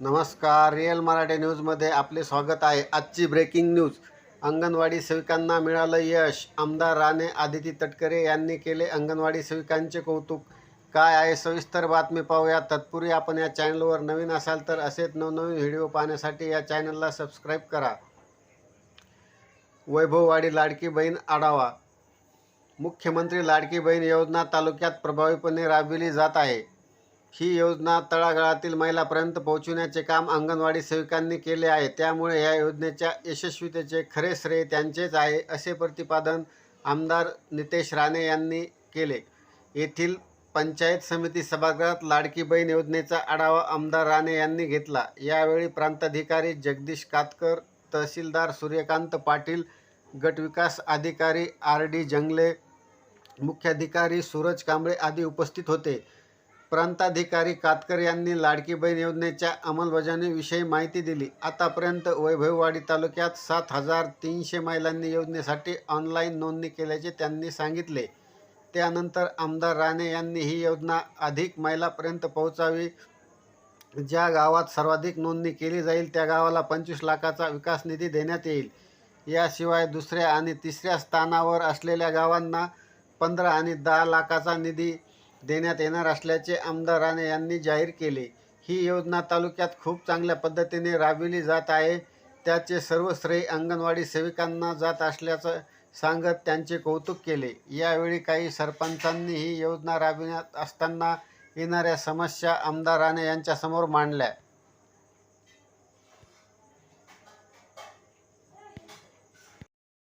नमस्कार. रिअल मराठी न्यूजमध्ये आपले स्वागत आहे. आजची ब्रेकिंग न्यूज अंगणवाडी सेविकांना मिळालं यश. आमदार राणे आदिती तटकरे यांनी केले अंगणवाडी सेविकांचे कौतुक. काय आहे? सविस्तर बातमी पाहूया. तत्पूर्वी आपण या चॅनलवर नवीन असाल तर असेच नवनवीन व्हिडिओ पाहण्यासाठी या चॅनलला सबस्क्राईब करा. वैभववाडी लाडकी बहीण आढावा. मुख्यमंत्री लाडकी बहीण योजना तालुक्यात प्रभावीपणे राबविली जात आहे. ही योजना तळागाळातील महिलापर्यंत पोहोचविण्याचे काम अंगणवाडी सेविकांनी केले आहे. त्यामुळे या योजनेच्या यशस्वीतेचे खरे श्रेय त्यांचेच आहे असे प्रतिपादन आमदार नितेश राणे यांनी केले. येथील पंचायत समिती सभागृहात लाडकी बहीण योजनेचा आढावा आमदार राणे यांनी घेतला. यावेळी प्रांताधिकारी जगदीश कातकर तहसीलदार सूर्यकांत पाटील गटविकास अधिकारी आर डी जंगले मुख्याधिकारी सूरज कांबळे आदी उपस्थित होते. प्रांताधिकारी कातकर यांनी लाडकी बहीण योजनेच्या अंमलबजावणीविषयी माहिती दिली. आतापर्यंत वैभववाडी तालुक्यात सात हजार तीनशे महिलांनी योजनेसाठी ऑनलाईन नोंदणी केल्याचे त्यांनी सांगितले. त्यानंतर आमदार राणे यांनी ही योजना अधिक महिलापर्यंत पोहोचावी ज्या गावात सर्वाधिक नोंदणी केली जाईल त्या गावाला पंचवीस लाखाचा विकास निधी देण्यात येईल. याशिवाय दुसऱ्या आणि तिसऱ्या स्थानावर असलेल्या गावांना पंधरा आणि दहा लाखाचा निधी देण्यात येणार असल्याचे आमदार राणे यांनी जाहीर केले. ही योजना तालुक्यात खूप चांगल्या पद्धतीने राबविली जात आहे. त्याचे सर्व श्रेय अंगणवाडी सेविकांना जात असल्याचं सांगत त्यांचे कौतुक केले. यावेळी काही सरपंचांनी ही योजना राबविण्यात असताना येणाऱ्या समस्या आमदार राणे यांच्यासमोर मांडल्या.